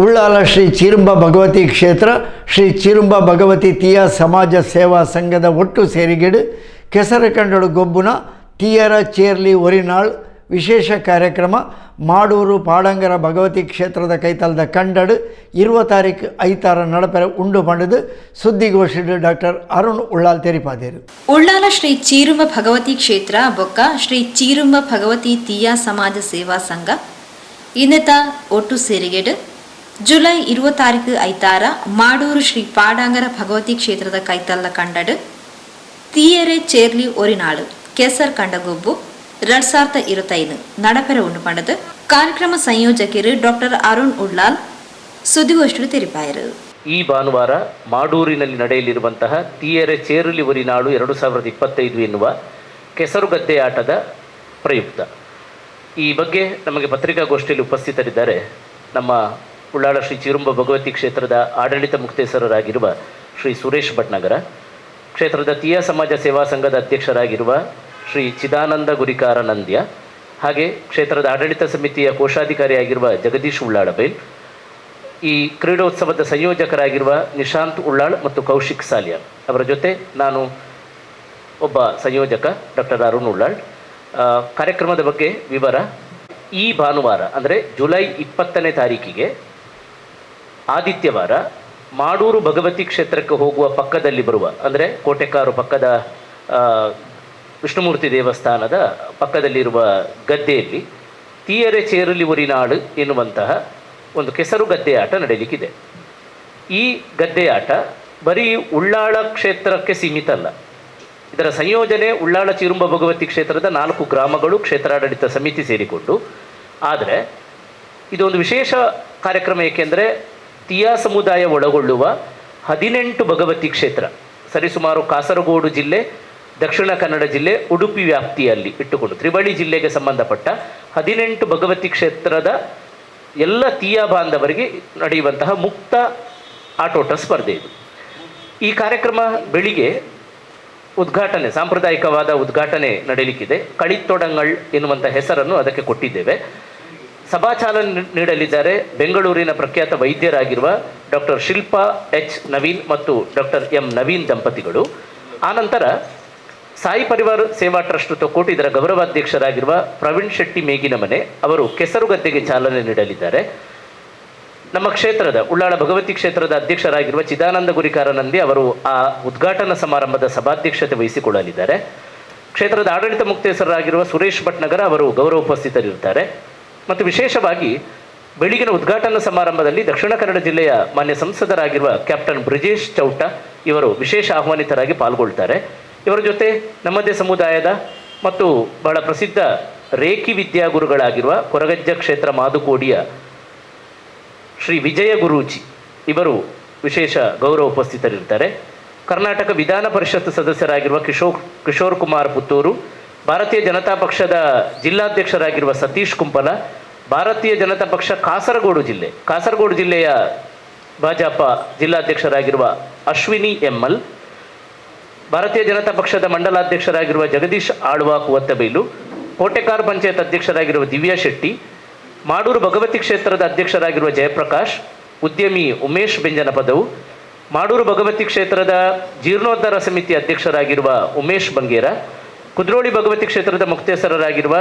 ಉಳ್ಳಾಲ ಶ್ರೀ ಚಿರುಂಬ ಭಗವತಿ ಕ್ಷೇತ್ರ, ಶ್ರೀ ಚಿರುಂಬ ಭಗವತಿ ತೀಯ ಸಮಾಜ ಸೇವಾ ಸಂಘದ ಒಟ್ಟು ಸೇರಿಗೆಡು ಕೆಸರಕಂಡಳು ಗೊಬ್ಬುನ, ತೀಯರ ಚೇರ್ಲಿ ಒರಿನಾಳ್ ವಿಶೇಷ ಕಾರ್ಯಕ್ರಮ ಮಾಡೂರು ಪಾಡಂಗರ ಭಗವತಿ ಕ್ಷೇತ್ರದ ಕೈತಲದ ಕಂಡಡು ಇರುವ ತಾರೀಕು ಐತಾರ ನಡಪೆರ ಉಂಡು ಪಂಡದು ಸುದ್ದಿಗೋಷ್ಠಿ ಡಾಕ್ಟರ್ ಅರುಣ್ ಉಳ್ಳಾಲ್ ತೆರಿಪಾದೇರು. ಉಳ್ಳಾಲ ಶ್ರೀ ಚೀರುಂಬ ಭಗವತಿ ಕ್ಷೇತ್ರ ಬೊಕ್ಕ ಶ್ರೀ ಚೀರುಂಬ ಭಗವತಿ ತೀಯಾ ಸಮಾಜ ಸೇವಾ ಸಂಘ, ಇನ್ನತ ಒಟ್ಟು ಸೇರಿಗೆಡು ಜುಲೈ ಇರುವ ತಾರೀಕು ಐತಾರ ಮಾಡೂರು ಶ್ರೀ ಪಾಡಾಂಗರ ಭಗವತಿ ಕ್ಷೇತ್ರದ ಕೈತಲ್ಲ ಕಂಡಡು, ತೀಯರೆ ಚೇರ್ಲಿ ಒರಿನಾಳು, ಕೆಸರ್ ಕಂಡಗೊಬ್ಬು, ಎರಡ್ ಸಾವಿರದ ನಡಪೆರ ಉಂಡು ಪಂಡದು. ಕಾರ್ಯಕ್ರಮ ಸಂಯೋಜಕರು ಡಾಕ್ಟರ್ ಅರುಣ್ ಉಳ್ಳಾಲ್ ಸುದ್ದಿಗೋಷ್ಠಿ ತೆರಿಪಾಯರು. ಈ ಭಾನುವಾರ ಮಾಡೂರಿನಲ್ಲಿ ನಡೆಯಲಿರುವಂತಹ ತೀಯರೆ ಚೇರುಲಿ ಒರಿನಾಡು ಎರಡು ಸಾವಿರದ ಇಪ್ಪತ್ತೈದು ಎನ್ನುವ ಕೆಸರುಗದ್ದೆ ಆಟದ ಪ್ರಯುಕ್ತ. ಈ ಬಗ್ಗೆ ನಮಗೆ ಪತ್ರಿಕಾಗೋಷ್ಠಿಯಲ್ಲಿ ಉಪಸ್ಥಿತರಿದ್ದಾರೆ ನಮ್ಮ ಉಳ್ಳಾಳ ಶ್ರೀ ಚಿರುಂಬ ಭಗವತಿ ಕ್ಷೇತ್ರದ ಆಡಳಿತ ಮುಕ್ತೇಶ್ವರರಾಗಿರುವ ಶ್ರೀ ಸುರೇಶ್ ಭಟ್ನಗರ, ಕ್ಷೇತ್ರದ ತೀಯ ಸಮಾಜ ಸೇವಾ ಸಂಘದ ಅಧ್ಯಕ್ಷರಾಗಿರುವ ಶ್ರೀ ಚಿದಾನಂದ ಗುರಿಕಾರ ನಂದ್ಯ, ಹಾಗೆ ಕ್ಷೇತ್ರದ ಆಡಳಿತ ಸಮಿತಿಯ ಕೋಶಾಧಿಕಾರಿಯಾಗಿರುವ ಜಗದೀಶ್ ಉಳ್ಳಾಳಬೈಲ್ ಈ ಕ್ರೀಡೋತ್ಸವದ ಸಂಯೋಜಕರಾಗಿರುವ ನಿಶಾಂತ್ ಉಳ್ಳಾಳ್ ಮತ್ತು ಕೌಶಿಕ್ ಸಾಲಿಯಾ. ಅವರ ಜೊತೆ ನಾನು ಒಬ್ಬ ಸಂಯೋಜಕ ಡಾಕ್ಟರ್ ಅರುಣ್ ಉಳ್ಳಾಳ್. ಕಾರ್ಯಕ್ರಮದ ಬಗ್ಗೆ ವಿವರ ಈ ಭಾನುವಾರ, ಅಂದರೆ ಜುಲೈ ಇಪ್ಪತ್ತನೇ ತಾರೀಕಿಗೆ ಆದಿತ್ಯವಾರ ಮಾಡೂರು ಭಗವತಿ ಕ್ಷೇತ್ರಕ್ಕೆ ಹೋಗುವ ಪಕ್ಕದಲ್ಲಿ ಬರುವ, ಅಂದರೆ ಕೋಟೆಕಾರು ಪಕ್ಕದ ವಿಷ್ಣುಮೂರ್ತಿ ದೇವಸ್ಥಾನದ ಪಕ್ಕದಲ್ಲಿರುವ ಗದ್ದೆಯಲ್ಲಿ ತೀಯರೆ ಚೇರಲಿ ಉರಿನಾಡು ಎನ್ನುವಂತಹ ಒಂದು ಕೆಸರು ಗದ್ದೆಯಾಟ ನಡೆಯಲಿಕ್ಕಿದೆ ಈ ಗದ್ದೆ ಆಟ ಬರೀ ಉಳ್ಳಾಳ ಕ್ಷೇತ್ರಕ್ಕೆ ಸೀಮಿತ ಅಲ್ಲ ಇದರ ಸಂಯೋಜನೆ ಉಳ್ಳಾಳ ಚಿರುಂಬ ಭಗವತಿ ಕ್ಷೇತ್ರದ ನಾಲ್ಕು ಗ್ರಾಮಗಳು ಕ್ಷೇತ್ರಾಡಳಿತ ಸಮಿತಿ ಸೇರಿಕೊಂಡು. ಆದರೆ, ಇದೊಂದು ವಿಶೇಷ ಕಾರ್ಯಕ್ರಮ ಏಕೆಂದರೆ ತೀಯಾ ಸಮುದಾಯ ಒಳಗೊಳ್ಳುವ ಹದಿನೆಂಟು ಭಗವತಿ ಕ್ಷೇತ್ರ, ಸರಿಸುಮಾರು ಕಾಸರಗೋಡು ಜಿಲ್ಲೆ, ದಕ್ಷಿಣ ಕನ್ನಡ ಜಿಲ್ಲೆ, ಉಡುಪಿ ವ್ಯಾಪ್ತಿಯಲ್ಲಿ ಇಟ್ಟುಕೊಂಡು ತ್ರಿವಳಿ ಜಿಲ್ಲೆಗೆ ಸಂಬಂಧಪಟ್ಟ ಹದಿನೆಂಟು ಭಗವತಿ ಕ್ಷೇತ್ರದ ಎಲ್ಲ ತೀಯಾ ಬಾಂಧವರಿಗೆ ನಡೆಯುವಂತಹ ಮುಕ್ತ ಆಟೋಟ ಸ್ಪರ್ಧೆ ಇದು. ಈ ಕಾರ್ಯಕ್ರಮ ಬೆಳಿಗ್ಗೆ ಉದ್ಘಾಟನೆ, ಸಾಂಪ್ರದಾಯಿಕವಾದ ಉದ್ಘಾಟನೆ ನಡೆಯಲಿಕ್ಕಿದೆ ಕಳಿತೊಡಂಗಳ್ ಎನ್ನುವಂಥ ಹೆಸರನ್ನು ಅದಕ್ಕೆ ಕೊಟ್ಟಿದ್ದೇವೆ. ಸಭಾಚಾಲನೆ ನೀಡಲಿದ್ದಾರೆ ಬೆಂಗಳೂರಿನ ಪ್ರಖ್ಯಾತ ವೈದ್ಯರಾಗಿರುವ ಡಾಕ್ಟರ್ ಶಿಲ್ಪಾ ಎಚ್ ನವೀನ್ ಮತ್ತು ಡಾಕ್ಟರ್ ಎಂ ನವೀನ್ ದಂಪತಿಗಳು. ಆನಂತರ ಸಾಯಿ ಪರಿವಾರ ಸೇವಾ ಟ್ರಸ್ಟ್ ತೊಕ್ಕೋಟು ಇದರ ಗೌರವಾಧ್ಯಕ್ಷರಾಗಿರುವ ಪ್ರವೀಣ್ ಶೆಟ್ಟಿ ಮೇಗಿನ ಮನೆ ಅವರು ಕೆಸರುಗದ್ದೆಗೆ ಚಾಲನೆ ನೀಡಲಿದ್ದಾರೆ. ನಮ್ಮ ಕ್ಷೇತ್ರದ ಉಳ್ಳಾಳ ಭಗವತಿ ಕ್ಷೇತ್ರದ ಅಧ್ಯಕ್ಷರಾಗಿರುವ ಚಿದಾನಂದ ಗುರಿಕಾರನಂದಿ ಅವರು ಆ ಉದ್ಘಾಟನಾ ಸಮಾರಂಭದ ಸಭಾಧ್ಯಕ್ಷತೆ ವಹಿಸಿಕೊಳ್ಳಲಿದ್ದಾರೆ. ಕ್ಷೇತ್ರದ ಆಡಳಿತ ಮುಕ್ತೇಸರಾಗಿರುವ ಸುರೇಶ್ ಭಟ್ನಗರ ಅವರು ಗೌರವ ಉಪಸ್ಥಿತರಿರುತ್ತಾರೆ ಮತ್ತು ವಿಶೇಷವಾಗಿ ಬೆಳಗಿನ ಉದ್ಘಾಟನಾ ಸಮಾರಂಭದಲ್ಲಿ ದಕ್ಷಿಣ ಕನ್ನಡ ಜಿಲ್ಲೆಯ ಮಾನ್ಯ ಸಂಸದರಾಗಿರುವ ಕ್ಯಾಪ್ಟನ್ ಬ್ರಿಜೇಶ್ ಚೌಟ ಇವರು ವಿಶೇಷ ಆಹ್ವಾನಿತರಾಗಿ ಪಾಲ್ಗೊಳ್ತಾರೆ. ಇವರ ಜೊತೆ ನಮ್ಮದೇ ಸಮುದಾಯದ ಮತ್ತು ಬಹಳ ಪ್ರಸಿದ್ಧ ರೇಖಿ ವಿದ್ಯಾಗುರುಗಳಾಗಿರುವ ಕೊರಗಜ್ಜ ಕ್ಷೇತ್ರ ಮಾದುಕೋಡಿಯ ಶ್ರೀ ವಿಜಯ ಗುರೂಜಿ ಇವರು ವಿಶೇಷ ಗೌರವ ಉಪಸ್ಥಿತರಿರ್ತಾರೆ. ಕರ್ನಾಟಕ ವಿಧಾನ ಪರಿಷತ್ ಸದಸ್ಯರಾಗಿರುವ ಕಿಶೋರ್ ಕಿಶೋರ್ ಕುಮಾರ್ ಪುತ್ತೂರು, ಭಾರತೀಯ ಜನತಾ ಪಕ್ಷದ ಜಿಲ್ಲಾಧ್ಯಕ್ಷರಾಗಿರುವ ಸತೀಶ್ ಕುಂಪಲ ಭಾರತೀಯ ಜನತಾ ಪಕ್ಷ ಕಾಸರಗೋಡು ಜಿಲ್ಲೆ, ಕಾಸರಗೋಡು ಜಿಲ್ಲೆಯ ಭಾಜಪ ಜಿಲ್ಲಾಧ್ಯಕ್ಷರಾಗಿರುವ ಅಶ್ವಿನಿ ಎಮ್ಮಲ್ ಭಾರತೀಯ ಜನತಾ ಪಕ್ಷದ ಮಂಡಲಾಧ್ಯಕ್ಷರಾಗಿರುವ ಜಗದೀಶ್ ಆಳ್ವಾ ಕುವತ್ತಬೈಲು ಕೋಟೆಕಾರ್ ಪಂಚಾಯತ್ ಅಧ್ಯಕ್ಷರಾಗಿರುವ ದಿವ್ಯಾ ಶೆಟ್ಟಿ, ಮಾಡೂರು ಭಗವತಿ ಕ್ಷೇತ್ರದ ಅಧ್ಯಕ್ಷರಾಗಿರುವ ಜಯಪ್ರಕಾಶ್, ಉದ್ಯಮಿ ಉಮೇಶ್ ಬೆಂಜನ ಪದವು, ಮಾಡೂರು ಭಗವತಿ ಕ್ಷೇತ್ರದ ಜೀರ್ಣೋದ್ಧಾರ ಸಮಿತಿ ಅಧ್ಯಕ್ಷರಾಗಿರುವ ಉಮೇಶ್ ಬಂಗೇರ, ಕುದ್ರೋಳಿ ಭಗವತಿ ಕ್ಷೇತ್ರದ ಮುಕ್ತೇಸರರಾಗಿರುವ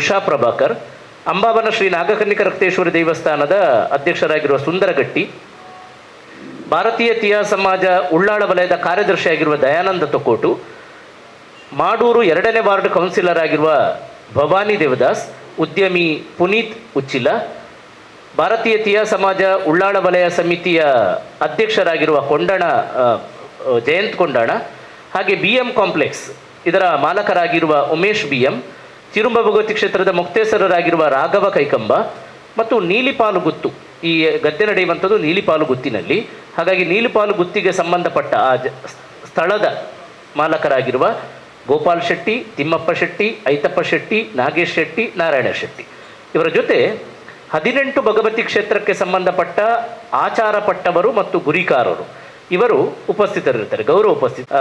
ಉಷಾ ಪ್ರಭಾಕರ್ ಅಂಬಾವನ ಶ್ರೀ ನಾಗಕನ್ನಿಕ ರಕ್ತೇಶ್ವರಿ ದೇವಸ್ಥಾನದ ಅಧ್ಯಕ್ಷರಾಗಿರುವ ಸುಂದರಗಟ್ಟಿ, ಭಾರತೀಯ ತೀಯ ಸಮಾಜ ಉಳ್ಳಾಳ ವಲಯದ ಕಾರ್ಯದರ್ಶಿಯಾಗಿರುವ ದಯಾನಂದ ತೊಕೋಟು, ಮಾಡೂರು ಎರಡನೇ ವಾರ್ಡ್ ಕೌನ್ಸಿಲರ್ ಆಗಿರುವ ಭವಾನಿ ದೇವದಾಸ್, ಉದ್ಯಮಿ ಪುನೀತ್ ಉಚ್ಚಿಲ, ಭಾರತೀಯ ತೀಯ ಸಮಾಜ ಉಳ್ಳಾಳ ವಲಯ ಸಮಿತಿಯ ಅಧ್ಯಕ್ಷರಾಗಿರುವ ಕೊಂಡಣ ಜಯಂತ್ ಕೊಂಡಣ, ಹಾಗೆ ಬಿ ಎಂ ಕಾಂಪ್ಲೆಕ್ಸ್, ಇದರ ಮಾಲಕರಾಗಿರುವ ಉಮೇಶ್ ಬಿ ಎಂ ಚಿರುಂಬ ಭಗವತಿ ಕ್ಷೇತ್ರದ ಮುಕ್ತೇಸರರಾಗಿರುವ ರಾಘವ ಕೈಕಂಬ ಮತ್ತು ನೀಲಿಪಾಲು ಗುತ್ತು. ಈ ಗದ್ದೆ ನಡೆಯುವಂಥದ್ದು ನೀಲಿಪಾಲು ಗುತ್ತಿನಲ್ಲಿ. ಹಾಗಾಗಿ ನೀಲಿಪಾಲು ಗುತ್ತಿಗೆ ಸಂಬಂಧಪಟ್ಟ ಆ ಸ್ಥಳದ ಮಾಲಕರಾಗಿರುವ ಗೋಪಾಲ್ ಶೆಟ್ಟಿ, ತಿಮ್ಮಪ್ಪ ಶೆಟ್ಟಿ, ಐತಪ್ಪ ಶೆಟ್ಟಿ, ನಾಗೇಶ್ ಶೆಟ್ಟಿ, ನಾರಾಯಣ ಶೆಟ್ಟಿ. ಇವರ ಜೊತೆ ಹದಿನೆಂಟು ಭಗವತಿ ಕ್ಷೇತ್ರಕ್ಕೆ ಸಂಬಂಧಪಟ್ಟ ಆಚಾರ ಪಟ್ಟವರು ಮತ್ತು ಗುರಿಕಾರರು. ಇವರು ಉಪಸ್ಥಿತರಿರ್ತಾರೆ ಗೌರವ ಉಪಸ್ಥಿತ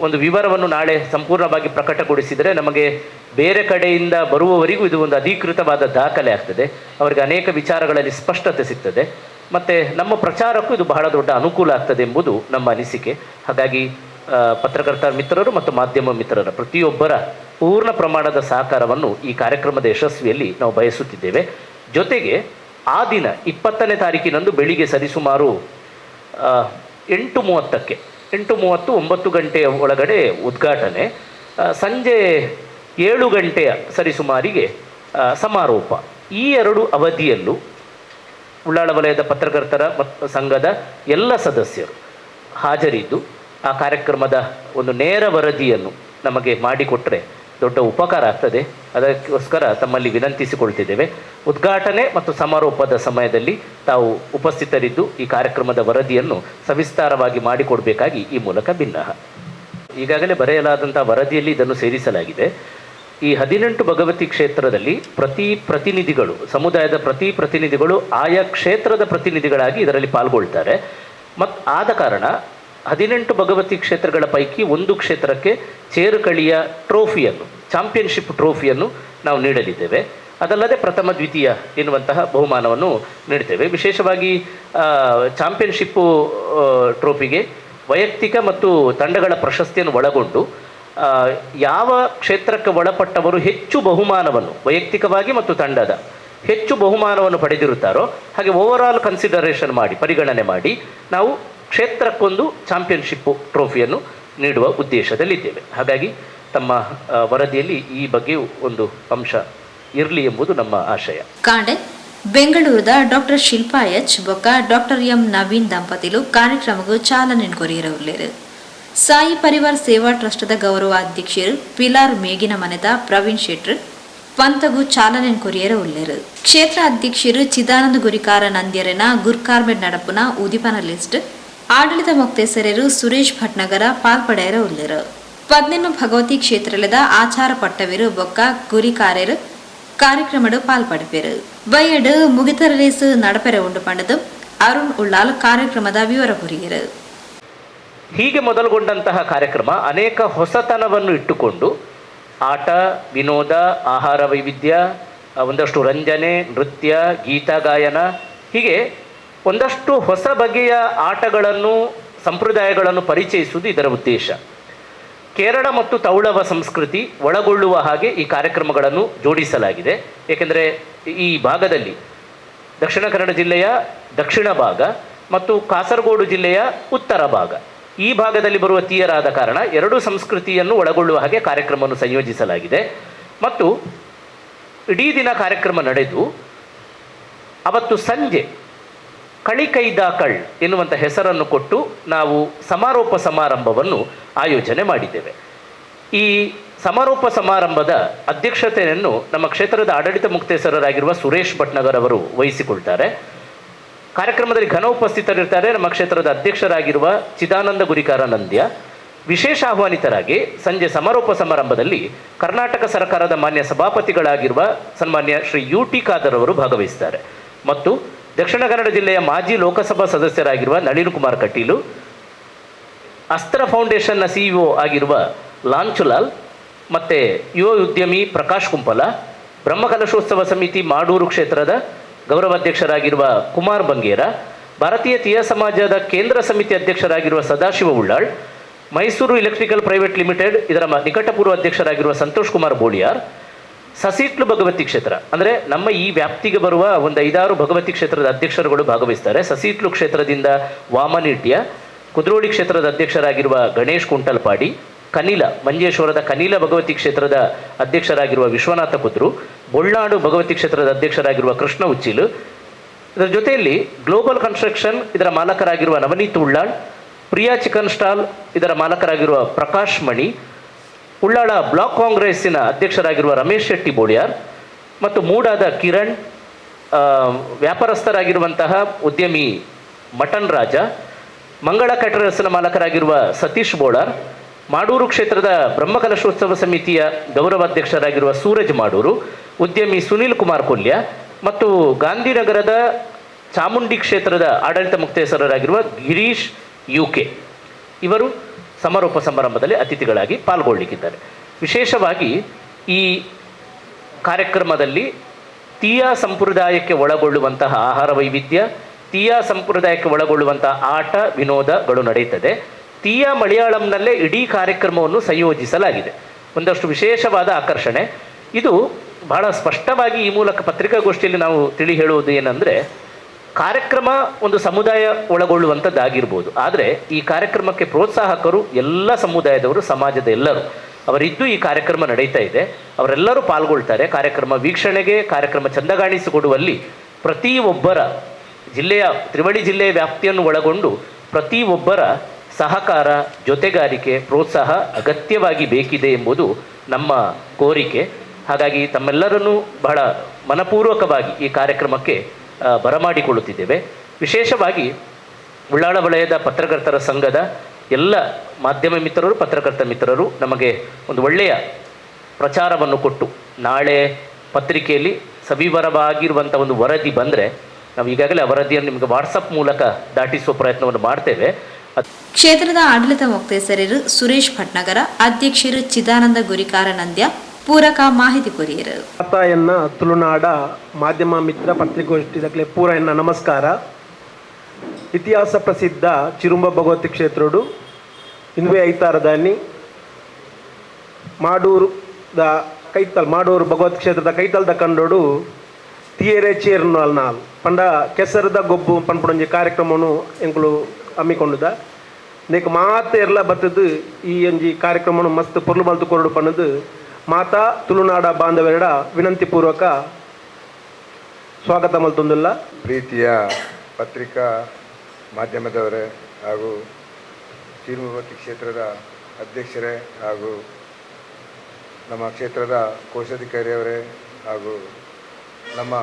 ಒಂದು ವಿವರವನ್ನು ನಾಳೆ ಸಂಪೂರ್ಣವಾಗಿ ಪ್ರಕಟಗೊಳಿಸಿದರೆ ನಮಗೆ ಬೇರೆ ಕಡೆಯಿಂದ ಬರುವವರಿಗೂ ಇದು ಒಂದು ಅಧಿಕೃತವಾದ ದಾಖಲೆ ಆಗ್ತದೆ. ಅವರಿಗೆ ಅನೇಕ ವಿಚಾರಗಳಲ್ಲಿ ಸ್ಪಷ್ಟತೆ ಸಿಗ್ತದೆ. ಮತ್ತು ನಮ್ಮ ಪ್ರಚಾರಕ್ಕೂ ಇದು ಬಹಳ ದೊಡ್ಡ ಅನುಕೂಲ ಆಗ್ತದೆ ಎಂಬುದು ನಮ್ಮ ಅನಿಸಿಕೆ. ಹಾಗಾಗಿ ಪತ್ರಕರ್ತರ ಪತ್ರಕರ್ತ ಮಿತ್ರರು ಮತ್ತು ಮಾಧ್ಯಮ ಮಿತ್ರರ ಪ್ರತಿಯೊಬ್ಬರ ಪೂರ್ಣ ಪ್ರಮಾಣದ ಸಹಕಾರವನ್ನು ಈ ಕಾರ್ಯಕ್ರಮದ ಯಶಸ್ವಿಯಲ್ಲಿ ನಾವು ಬಯಸುತ್ತಿದ್ದೇವೆ. ಜೊತೆಗೆ, ಆ ದಿನ ಇಪ್ಪತ್ತನೇ ತಾರೀಕಿನಂದು ಬೆಳಿಗ್ಗೆ ಸರಿಸುಮಾರು ಎಂಟು ಮೂವತ್ತಕ್ಕೆ ಎಂಟು ಮೂವತ್ತು ಒಂಬತ್ತು ಗಂಟೆಯ ಒಳಗಡೆ ಉದ್ಘಾಟನೆ. ಸಂಜೆ ಏಳು ಗಂಟೆಯ ಸರಿಸುಮಾರಿಗೆ ಸಮಾರೋಪ. ಈ ಎರಡು ಅವಧಿಯಲ್ಲೂ ಉಳ್ಳಾಳ ವಲಯದ ಪತ್ರಕರ್ತರ ಮತ್ತು ಸಂಘದ ಎಲ್ಲ ಸದಸ್ಯರು ಹಾಜರಿದ್ದು, ಆ ಕಾರ್ಯಕ್ರಮದ ಒಂದು ನೇರ ವರದಿಯನ್ನು ನಮಗೆ ಮಾಡಿಕೊಟ್ಟರೆ ದೊಡ್ಡ ಉಪಕಾರ ಆಗ್ತದೆ. ಅದಕ್ಕೋಸ್ಕರ ತಮ್ಮಲ್ಲಿ ವಿನಂತಿಸಿಕೊಳ್ತಿದ್ದೇವೆ. ಉದ್ಘಾಟನೆ ಮತ್ತು ಸಮಾರೋಪದ ಸಮಯದಲ್ಲಿ ತಾವು ಉಪಸ್ಥಿತರಿದ್ದು ಈ ಕಾರ್ಯಕ್ರಮದ ವರದಿಯನ್ನು ಸವಿಸ್ತಾರವಾಗಿ ಮಾಡಿಕೊಡಬೇಕಾಗಿ ಈ ಮೂಲಕ ಭಿನ್ನ. ಈಗಾಗಲೇ ಬರೆಯಲಾದಂಥ ವರದಿಯಲ್ಲಿ ಇದನ್ನು ಸೇರಿಸಲಾಗಿದೆ. ಈ ಹದಿನೆಂಟು ಭಗವತಿ ಕ್ಷೇತ್ರದಲ್ಲಿ ಪ್ರತಿ ಪ್ರತಿನಿಧಿಗಳು, ಸಮುದಾಯದ ಪ್ರತಿ ಪ್ರತಿನಿಧಿಗಳು ಆಯಾ ಕ್ಷೇತ್ರದ ಪ್ರತಿನಿಧಿಗಳಾಗಿ ಇದರಲ್ಲಿ ಪಾಲ್ಗೊಳ್ತಾರೆ. ಮತ್ತು ಆದ ಕಾರಣ ಹದಿನೆಂಟು ಭಗವತಿ ಕ್ಷೇತ್ರಗಳ ಪೈಕಿ ಒಂದು ಕ್ಷೇತ್ರಕ್ಕೆ ಚೇರುಕಳಿಯ ಟ್ರೋಫಿಯನ್ನು, ಚಾಂಪಿಯನ್ಶಿಪ್ ಟ್ರೋಫಿಯನ್ನು ನಾವು ನೀಡಲಿದ್ದೇವೆ. ಅದಲ್ಲದೆ ಪ್ರಥಮ, ದ್ವಿತೀಯ ಎನ್ನುವಂತಹ ಬಹುಮಾನವನ್ನು ನೀಡ್ತೇವೆ ವಿಶೇಷವಾಗಿ ಚಾಂಪಿಯನ್ಶಿಪ್ಪು ಟ್ರೋಫಿಗೆ ವೈಯಕ್ತಿಕ ಮತ್ತು ತಂಡಗಳ ಪ್ರಶಸ್ತಿಯನ್ನು ಒಳಗೊಂಡು ಯಾವ ಕ್ಷೇತ್ರಕ್ಕೆ ಒಳಪಟ್ಟವರು ಹೆಚ್ಚು ಬಹುಮಾನವನ್ನು ವೈಯಕ್ತಿಕವಾಗಿ ಮತ್ತು ತಂಡದ ಹೆಚ್ಚು ಬಹುಮಾನವನ್ನು ಪಡೆದಿರುತ್ತಾರೋ ಹಾಗೆ ಓವರಾಲ್ ಕನ್ಸಿಡರೇಷನ್ ಮಾಡಿ, ಪರಿಗಣನೆ ಮಾಡಿ ನಾವು ಕ್ಷೇತ್ರಕ್ಕೊಂದು ಚಾಂಪಿಯನ್ಶಿಪ್ ಟ್ರೋಫಿಯನ್ನು ನೀಡುವ ಉದ್ದೇಶದಲ್ಲಿದ್ದೇವೆ. ಹಾಗಾಗಿ ತಮ್ಮ ವರದಿಯಲ್ಲಿ ಈ ಬಗ್ಗೆ ಒಂದು ಅಂಶ ಇರಲಿ ಎಂಬುದು ನಮ್ಮ ಆಶಯ. ಕಾಂಡೆ, ಬೆಂಗಳೂರದ ಡಾಕ್ಟರ್ ಶಿಲ್ಪಾ ಎಚ್, ಬೊಕ್ಕ ಡಾಕ್ಟರ್ ಎಂ ನವೀನ್ ದಂಪತಿಲು ಕಾರ್ಯಕ್ರಮಕ್ಕೂ ಚಾಲನೆ ಕೊರಿಯರವುಳ್ಳೇರು ಸಾಯಿ ಪರಿವಾರ್ ಸೇವಾ ಟ್ರಸ್ಟದ ಗೌರವ ಅಧ್ಯಕ್ಷರು ಪಿಲಾರ್ ಮೇಗಿನ ಮನೆದ ಪ್ರವೀಣ್ ಶೆಟ್ರ್ ಪಂತಗೂ ಚಾಲನೆ ಕೊರಿಯರ ಉಳ್ಳೇರು ಕ್ಷೇತ್ರ ಅಧ್ಯಕ್ಷರು ಚಿದಾನಂದ ಗುರಿಕಾರ ನಂದ್ಯರನ ಗುರ್ಕಾರ್ಮೆಡ್ ನಡಪುನ ಉದಿಪನ ಲಿಸ್ಟ್ ಆಡಳಿತ ಮುಕ್ತೇಸರರು ಸುರೇಶ್ ಭಟ್ನಗರ, ಪಾಲ್ಪಡೆಯರ ಉಳ್ಳರು ಪದ್ನೆನ್ನು ಭಗವತಿ ಕ್ಷೇತ್ರಲದ ಆಚಾರ ಪಟ್ಟವಿರು ಬೊಕ್ಕ ಗುರಿಕಾರ್ಯರು, ಕಾರ್ಯಕ್ರಮಡು ಪಾಲ್ಪಡಿಪೆರು. ಬೈಯಡು ಮುಗಿತರ ರೇಸು ನಡಪೆರೆ ಉಂಡು ಪಂಡದು ಅರುಣ್ ಉಳ್ಳಾಲ್ ಕಾರ್ಯಕ್ರಮದ ವಿವರ ಕುರಿಯರು ಹೀಗೆ ಮೊದಲುಗೊಂಡಂತಹ ಕಾರ್ಯಕ್ರಮ ಅನೇಕ ಹೊಸತನವನ್ನು ಇಟ್ಟುಕೊಂಡು ಆಟ, ವಿನೋದ, ಆಹಾರ ವೈವಿಧ್ಯ ಒಂದಷ್ಟು ರಂಜನೆ, ನೃತ್ಯ, ಗೀತ, ಗಾಯನ ಹೀಗೆ ಒಂದಷ್ಟು ಹೊಸ ಬಗೆಯ ಆಟಗಳನ್ನು, ಸಂಪ್ರದಾಯಗಳನ್ನು ಪರಿಚಯಿಸುವುದು ಇದರ ಉದ್ದೇಶ. ಕೇರಳ ಮತ್ತು ತೌಳವ ಸಂಸ್ಕೃತಿ ಒಳಗೊಳ್ಳುವ ಹಾಗೆ ಈ ಕಾರ್ಯಕ್ರಮಗಳನ್ನು ಜೋಡಿಸಲಾಗಿದೆ. ಏಕೆಂದರೆ ಈ ಭಾಗದಲ್ಲಿ ದಕ್ಷಿಣ ಕನ್ನಡ ಜಿಲ್ಲೆಯ ದಕ್ಷಿಣ ಭಾಗ ಮತ್ತು ಕಾಸರಗೋಡು ಜಿಲ್ಲೆಯ ಉತ್ತರ ಭಾಗ. ಈ ಭಾಗದಲ್ಲಿ ಬರುವ ತೀಯರಾದ ಕಾರಣ ಎರಡು ಸಂಸ್ಕೃತಿಯನ್ನು ಒಳಗೊಳ್ಳುವ ಹಾಗೆ ಕಾರ್ಯಕ್ರಮವನ್ನು ಸಂಯೋಜಿಸಲಾಗಿದೆ. ಮತ್ತು ಇಡೀ ದಿನ ಕಾರ್ಯಕ್ರಮ ನಡೆದು ಅವತ್ತು ಸಂಜೆ ಕಳಿಕೈದಾಕಳ್ ಎನ್ನುವಂಥ ಹೆಸರನ್ನು ಕೊಟ್ಟು ನಾವು ಸಮಾರೋಪ ಸಮಾರಂಭವನ್ನು ಆಯೋಜನೆ ಮಾಡಿದ್ದೇವೆ. ಈ ಸಮಾರೋಪ ಸಮಾರಂಭದ ಅಧ್ಯಕ್ಷತೆಯನ್ನು ನಮ್ಮ ಕ್ಷೇತ್ರದ ಆಡಳಿತ ಮುಕ್ತೇಸರರಾಗಿರುವ ಸುರೇಶ್ ಭಟ್ನಗರ್ ಅವರು ವಹಿಸಿಕೊಳ್ತಾರೆ. ಕಾರ್ಯಕ್ರಮದಲ್ಲಿ ಘನ ಉಪಸ್ಥಿತರಿರ್ತಾರೆ. ನಮ್ಮ ಕ್ಷೇತ್ರದ ಅಧ್ಯಕ್ಷರಾಗಿರುವ ಚಿದಾನಂದ ಗುರಿಕಾರ ನಂದ್ಯ. ವಿಶೇಷ ಆಹ್ವಾನಿತರಾಗಿ ಸಂಜೆ ಸಮಾರೋಪ ಸಮಾರಂಭದಲ್ಲಿ ಕರ್ನಾಟಕ ಸರ್ಕಾರದ ಮಾನ್ಯ ಸಭಾಪತಿಗಳಾಗಿರುವ ಸನ್ಮಾನ್ಯ ಶ್ರೀ ಯು ಟಿ ಖಾದರ್ ಅವರು ಭಾಗವಹಿಸ್ತಾರೆ. ಮತ್ತು ದಕ್ಷಿಣ ಕನ್ನಡ ಜಿಲ್ಲೆಯ ಮಾಜಿ ಲೋಕಸಭಾ ಸದಸ್ಯರಾಗಿರುವ ನಳಿನ್ ಕುಮಾರ್ ಕಟೀಲು, ಅಸ್ತ್ರ ಫೌಂಡೇಶನ್ನ ಸಿಇಒ ಆಗಿರುವ ಲಾಂಚುಲಾಲ್ ಮತ್ತು ಯುವ ಉದ್ಯಮಿ ಪ್ರಕಾಶ್ ಕುಂಪಲ ಬ್ರಹ್ಮಕಲಶೋತ್ಸವ ಸಮಿತಿ ಮಾಡೂರು ಕ್ಷೇತ್ರದ ಗೌರವಾಧ್ಯಕ್ಷರಾಗಿರುವ ಕುಮಾರ್ ಬಂಗೇರ, ಭಾರತೀಯ ತೀಯ ಸಮಾಜದ ಕೇಂದ್ರ ಸಮಿತಿ ಅಧ್ಯಕ್ಷರಾಗಿರುವ Sadashiva Ullal, Mysuru electrical private limited, ಇದರ ನಿಕಟಪೂರ್ವ ಅಧ್ಯಕ್ಷರಾಗಿರುವ ಸಂತೋಷ್ ಕುಮಾರ್ ಬೋಳಿಯಾರ್ ಸಸೀಟ್ಲು ಭಗವತಿ ಕ್ಷೇತ್ರ. ಅಂದರೆ ನಮ್ಮ ಈ ವ್ಯಾಪ್ತಿಗೆ ಬರುವ ಒಂದು ಐದಾರು ಭಗವತಿ ಕ್ಷೇತ್ರದ ಅಧ್ಯಕ್ಷರುಗಳು ಭಾಗವಹಿಸ್ತಾರೆ. ಸಸಿಟ್ಲು ಕ್ಷೇತ್ರದಿಂದ ವಾಮನಿಟ್ಯ, ಕುದ್ರೋಳಿ ಕ್ಷೇತ್ರದ ಅಧ್ಯಕ್ಷರಾಗಿರುವ ಗಣೇಶ್ ಕುಂಟಲ್ಪಾಡಿ, ಕನಿಲ, ಮಂಜೇಶ್ವರದ ಕನಿಲ ಭಗವತಿ ಕ್ಷೇತ್ರದ ಅಧ್ಯಕ್ಷರಾಗಿರುವ ವಿಶ್ವನಾಥ ಕುದ್ರು, ಬೊಳ್ಳಾಡು ಭಗವತಿ ಕ್ಷೇತ್ರದ ಅಧ್ಯಕ್ಷರಾಗಿರುವ ಕೃಷ್ಣ ಉಚ್ಚಿಲು. ಇದರ ಜೊತೆಯಲ್ಲಿ ಗ್ಲೋಬಲ್ ಕನ್ಸ್ಟ್ರಕ್ಷನ್ ಇದರ ಮಾಲಕರಾಗಿರುವ ನವನೀತ್ ಉಳ್ಳಾಳ್, ಪ್ರಿಯಾ ಚಿಕನ್ ಸ್ಟಾಲ್ ಇದರ ಮಾಲಕರಾಗಿರುವ ಪ್ರಕಾಶ್ ಮಣಿ ಉಳ್ಳಾಳ ಬ್ಲಾಕ್ ಕಾಂಗ್ರೆಸ್ಸಿನ ಅಧ್ಯಕ್ಷರಾಗಿರುವ ರಮೇಶ್ ಶೆಟ್ಟಿ ಬೋಡಿಯಾರ್ ಮತ್ತು ಮೂಡಾದ ಕಿರಣ್ ವ್ಯಾಪಾರಸ್ಥರಾಗಿರುವಂತಹ ಉದ್ಯಮಿ ಮಟನ್ ರಾಜ, ಮಂಗಳ ಕ್ಯಾಟರರ್ಸ್ನ ಮಾಲಕರಾಗಿರುವ ಸತೀಶ್ ಬೋಳಾರ್, ಮಾಡೂರು ಕ್ಷೇತ್ರದ ಬ್ರಹ್ಮಕಲಶೋತ್ಸವ ಸಮಿತಿಯ ಗೌರವಾಧ್ಯಕ್ಷರಾಗಿರುವ ಸೂರಜ್ ಮಾಡೂರು, ಉದ್ಯಮಿ ಸುನಿಲ್ ಕುಮಾರ್ ಕೊಲ್ಯ ಮತ್ತು ಗಾಂಧಿನಗರದ ಚಾಮುಂಡಿ ಕ್ಷೇತ್ರದ ಆಡಳಿತ ಮುಕ್ತೇಸರರಾಗಿರುವ ಗಿರೀಶ್ ಯು ಕೆ. ಇವರು ಸಮಾರೋಪ ಸಮಾರಂಭದಲ್ಲಿ ಅತಿಥಿಗಳಾಗಿ ಪಾಲ್ಗೊಳ್ಳಿಕ್ಕಿದ್ದಾರೆ. ವಿಶೇಷವಾಗಿ ಈ ಕಾರ್ಯಕ್ರಮದಲ್ಲಿ ತೀಯಾ ಸಂಪ್ರದಾಯಕ್ಕೆ ಒಳಗೊಳ್ಳುವಂತಹ ಆಹಾರ ವೈವಿಧ್ಯ, ತೀಯಾ ಸಂಪ್ರದಾಯಕ್ಕೆ ಒಳಗೊಳ್ಳುವಂತಹ ಆಟ, ವಿನೋದಗಳು ನಡೆಯುತ್ತದೆ. ತೀಯಾ ಮಲಯಾಳಂನಲ್ಲೇ ಇಡೀ ಕಾರ್ಯಕ್ರಮವನ್ನು ಸಂಯೋಜಿಸಲಾಗಿದೆ. ಒಂದಷ್ಟು ವಿಶೇಷವಾದ ಆಕರ್ಷಣೆ. ಇದು ಬಹಳ ಸ್ಪಷ್ಟವಾಗಿ ಈ ಮೂಲಕ ಪತ್ರಿಕಾಗೋಷ್ಠಿಯಲ್ಲಿ ನಾವು ತಿಳಿ ಹೇಳುವುದು ಏನಂದರೆ ಕಾರ್ಯಕ್ರಮ ಒಂದು ಸಮುದಾಯ ಒಳಗೊಳ್ಳುವಂಥದ್ದಾಗಿರ್ಬೋದು. ಆದರೆ ಈ ಕಾರ್ಯಕ್ರಮಕ್ಕೆ ಪ್ರೋತ್ಸಾಹಕರು ಎಲ್ಲ ಸಮುದಾಯದವರು, ಸಮಾಜದ ಎಲ್ಲರೂ, ಅವರಿದ್ದು ಈ ಕಾರ್ಯಕ್ರಮ ನಡೀತಾ ಇದೆ. ಅವರೆಲ್ಲರೂ ಪಾಲ್ಗೊಳ್ತಾರೆ. ಕಾರ್ಯಕ್ರಮ ವೀಕ್ಷಣೆಗೆ, ಕಾರ್ಯಕ್ರಮ ಚಂದಗಾಣಿಸಿಕೊಡುವಲ್ಲಿ ಪ್ರತಿಯೊಬ್ಬರ ಜಿಲ್ಲೆಯ, ತ್ರಿವಳಿ ಜಿಲ್ಲೆಯ ವ್ಯಾಪ್ತಿಯನ್ನು ಒಳಗೊಂಡು ಪ್ರತಿ ಒಬ್ಬರ ಸಹಕಾರ, ಜೊತೆಗಾರಿಕೆ, ಪ್ರೋತ್ಸಾಹ ಅಗತ್ಯವಾಗಿ ಬೇಕಿದೆ ಎಂಬುದು ನಮ್ಮ ಕೋರಿಕೆ. ಹಾಗಾಗಿ ತಮ್ಮೆಲ್ಲರನ್ನೂ ಬಹಳ ಮನಪೂರ್ವಕವಾಗಿ ಈ ಕಾರ್ಯಕ್ರಮಕ್ಕೆ ಬರಮಾಡಿಕೊಳ್ಳುತ್ತಿದ್ದೇವೆ. ವಿಶೇಷವಾಗಿ ಉಳ್ಳಾಳ ವಲಯದ ಪತ್ರಕರ್ತರ ಸಂಘದ ಎಲ್ಲ ಮಾಧ್ಯಮ ಮಿತ್ರರು, ಪತ್ರಕರ್ತ ಮಿತ್ರರು ನಮಗೆ ಒಂದು ಒಳ್ಳೆಯ ಪ್ರಚಾರವನ್ನು ಕೊಟ್ಟು ನಾಳೆ ಪತ್ರಿಕೆಯಲ್ಲಿ ಸವಿವರವಾಗಿರುವಂಥ ಒಂದು ವರದಿ ಬಂದರೆ ನಾವು ಈಗಾಗಲೇ ಆ ವರದಿಯನ್ನು ನಿಮಗೆ ವಾಟ್ಸಪ್ ಮೂಲಕ ದಾಟಿಸುವ ಪ್ರಯತ್ನವನ್ನು ಮಾಡ್ತೇವೆ. ಕ್ಷೇತ್ರದ ಆಡಳಿತ ಮೊಕ್ತೇಸರರು ಸುರೇಶ್ ಭಟ್ನಗರ, ಅಧ್ಯಕ್ಷರು ಚಿದಾನಂದ ಗುರಿಕಾರ ನಂದ್ಯ ಪೂರಕ ಮಾಹಿತಿ ಕೊರಿಯರು. ಮಾತಾಯನ್ನ ತುಳುನಾಡ ಮಾಧ್ಯಮ ಮಿತ್ರ ಪತ್ರಿಕೋಷ್ಠಿದಕ್ಲೆ ಪೂರ ಎನ್ನ ನಮಸ್ಕಾರ. ಇತಿಹಾಸ ಪ್ರಸಿದ್ಧ ಚಿರುಂಬ ಭಗವತಿ ಕ್ಷೇತ್ರಡು ಇನ್ವೇ ಐತಾರದಾನಿ ಮಾಡೂರು ದ ಕೈತಲ್, ಮಾಡೂರು ಭಗವತ್ ಕ್ಷೇತ್ರದ ಕೈತಲ್ದ ಕಂಡೋಡು, ತಿಯರೆ ಚೇರ್ನು ನಾಲ್ಕು ಪಂಡ ಕೆಸರದ ಗೊಬ್ಬು ಪನ್ಪುಡೊಂಜಿ ಕಾರ್ಯಕ್ರಮವನ್ನು ಎಂಕುಲು ಹಮ್ಮಿಕೊಂಡುದ. ನೇಕ ಮಾತ ಎಲ್ಲ ಬತ್ತದು ಈ ಒಂಜಿ ಕಾರ್ಯಕ್ರಮವನ್ನು ಮಸ್ತ್ ಪೊರ್ಲು ಬಲ್ತು ಕೊರಡು ಪನ್ನದು. ಮಾತಾ ತುಳುನಾಡ ಬಾಂಧವರೆಡ ವಿನಂತಿ ಪೂರ್ವಕ ಸ್ವಾಗತ ಮಲ್ತೊಂದುಲ್ಲ. ಪ್ರೀತಿಯ ಪತ್ರಿಕಾ ಮಾಧ್ಯಮದವರೇ ಹಾಗೂ ತಿರುಮತಿ ಕ್ಷೇತ್ರದ ಅಧ್ಯಕ್ಷರೇ ಹಾಗೂ ನಮ್ಮ ಕ್ಷೇತ್ರದ ಕೋಶಾಧಿಕಾರಿಯವರೇ ಹಾಗೂ ನಮ್ಮ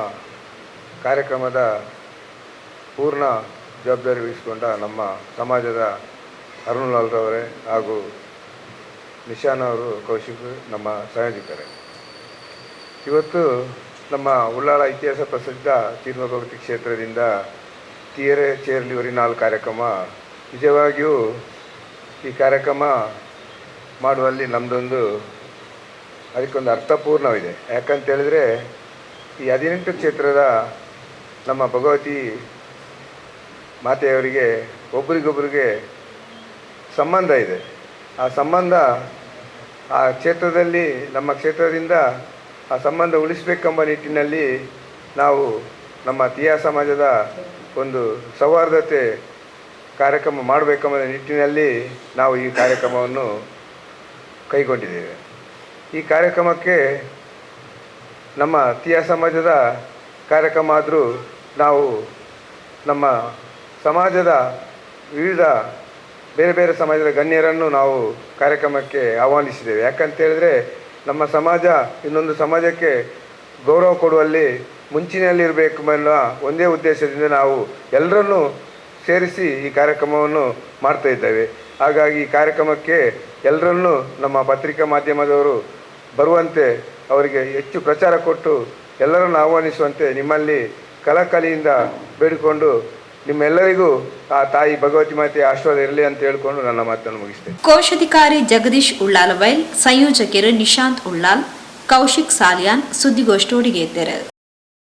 ಕಾರ್ಯಕ್ರಮದ ಪೂರ್ಣ ಜವಾಬ್ದಾರಿ ವಹಿಸಿಕೊಂಡ ನಮ್ಮ ಸಮಾಜದ ಅರುಣ್ ಲಾಲ್ರವರೇ ಹಾಗೂ ನಿಶಾನ್ ಅವರು, ಕೌಶಿಕ್ ನಮ್ಮ ಸಂಯೋಜಕರೇ ಇವತ್ತು ನಮ್ಮ ಉಳ್ಳಾಳ ಇತಿಹಾಸ ಪ್ರಸಿದ್ಧ ತೀರ್ಮಭಗವತಿ ಕ್ಷೇತ್ರದಿಂದ ತೀರೆ ಚೇರ್ಲಿ ಒರಿನಾಲ್ ಕಾರ್ಯಕ್ರಮ. ನಿಜವಾಗಿಯೂ ಈ ಕಾರ್ಯಕ್ರಮ ಮಾಡುವಲ್ಲಿ ನಮ್ಮದೊಂದು ಅದಕ್ಕೊಂದು ಅರ್ಥಪೂರ್ಣವಿದೆ. ಯಾಕಂತೇಳಿದರೆ ಈ ಹದಿನೆಂಟು ಕ್ಷೇತ್ರದ ನಮ್ಮ ಭಗವತಿ ಮಾತೆಯವರಿಗೆ ಒಬ್ಬರಿಗೊಬ್ಬರಿಗೆ ಸಂಬಂಧ ಇದೆ. ಆ ಸಂಬಂಧ ಆ ಕ್ಷೇತ್ರದಲ್ಲಿ, ನಮ್ಮ ಕ್ಷೇತ್ರದಿಂದ ಆ ಸಂಬಂಧ ಉಳಿಸಬೇಕೆಂಬ ನಿಟ್ಟಿನಲ್ಲಿ ನಾವು ನಮ್ಮ ತೀಯಾ ಸಮಾಜದ ಒಂದು ಸೌಹಾರ್ದತೆ ಕಾರ್ಯಕ್ರಮ ಮಾಡಬೇಕೆಂಬ ನಿಟ್ಟಿನಲ್ಲಿ ನಾವು ಈ ಕಾರ್ಯಕ್ರಮವನ್ನು ಕೈಗೊಂಡಿದ್ದೇವೆ. ಈ ಕಾರ್ಯಕ್ರಮಕ್ಕೆ ನಮ್ಮ ತೀಯಾ ಸಮಾಜದ ಕಾರ್ಯಕ್ರಮ ಆದರೂ ನಾವು ನಮ್ಮ ಸಮಾಜದ ವಿವಿಧ ಬೇರೆ ಬೇರೆ ಸಮಾಜದ ಗಣ್ಯರನ್ನು ನಾವು ಕಾರ್ಯಕ್ರಮಕ್ಕೆ ಆಹ್ವಾನಿಸಿದ್ದೇವೆ. ಯಾಕಂತೇಳಿದ್ರೆ ನಮ್ಮ ಸಮಾಜ ಇನ್ನೊಂದು ಸಮಾಜಕ್ಕೆ ಗೌರವ ಕೊಡುವಲ್ಲಿ ಮುಂಚಿನಲ್ಲಿರಬೇಕು ಎನ್ನುವ ಒಂದೇ ಉದ್ದೇಶದಿಂದ ನಾವು ಎಲ್ಲರನ್ನೂ ಸೇರಿಸಿ ಈ ಕಾರ್ಯಕ್ರಮವನ್ನು ಮಾಡ್ತಾ ಇದ್ದೇವೆ. ಹಾಗಾಗಿ ಈ ಕಾರ್ಯಕ್ರಮಕ್ಕೆ ಎಲ್ಲರನ್ನೂ ನಮ್ಮ ಪತ್ರಿಕಾ ಮಾಧ್ಯಮದವರು ಬರುವಂತೆ ಅವರಿಗೆ ಹೆಚ್ಚು ಪ್ರಚಾರ ಕೊಟ್ಟು ಎಲ್ಲರನ್ನು ಆಹ್ವಾನಿಸುವಂತೆ ನಿಮ್ಮಲ್ಲಿ ಕಲಕಲಿಯಿಂದ ಬೇಡಿಕೊಂಡು ನಿಮ್ಮೆಲ್ಲರಿಗೂ ಆ ತಾಯಿ ಭಗವತಿ ಮಾತೆಯ ಆಶೀರ್ವಾದ ಇರಲಿ ಅಂತ ಹೇಳ್ಕೊಂಡು ನನ್ನ ಮಾತನ್ನು ಮುಗಿಸ್ತೇನೆ. ಕೋಶಾಧಿಕಾರಿ ಜಗದೀಶ್ ಉಳ್ಳಾಲವೈಲ್ ಸಂಯೋಜಕರು ನಿಶಾಂತ್ ಉಳ್ಳಾಲ್, ಕೌಶಿಕ್ ಸಾಲಿಯಾನ್, ಸುದ್ದಿಗೋಷ್ಠಿ ಇದ್ದರು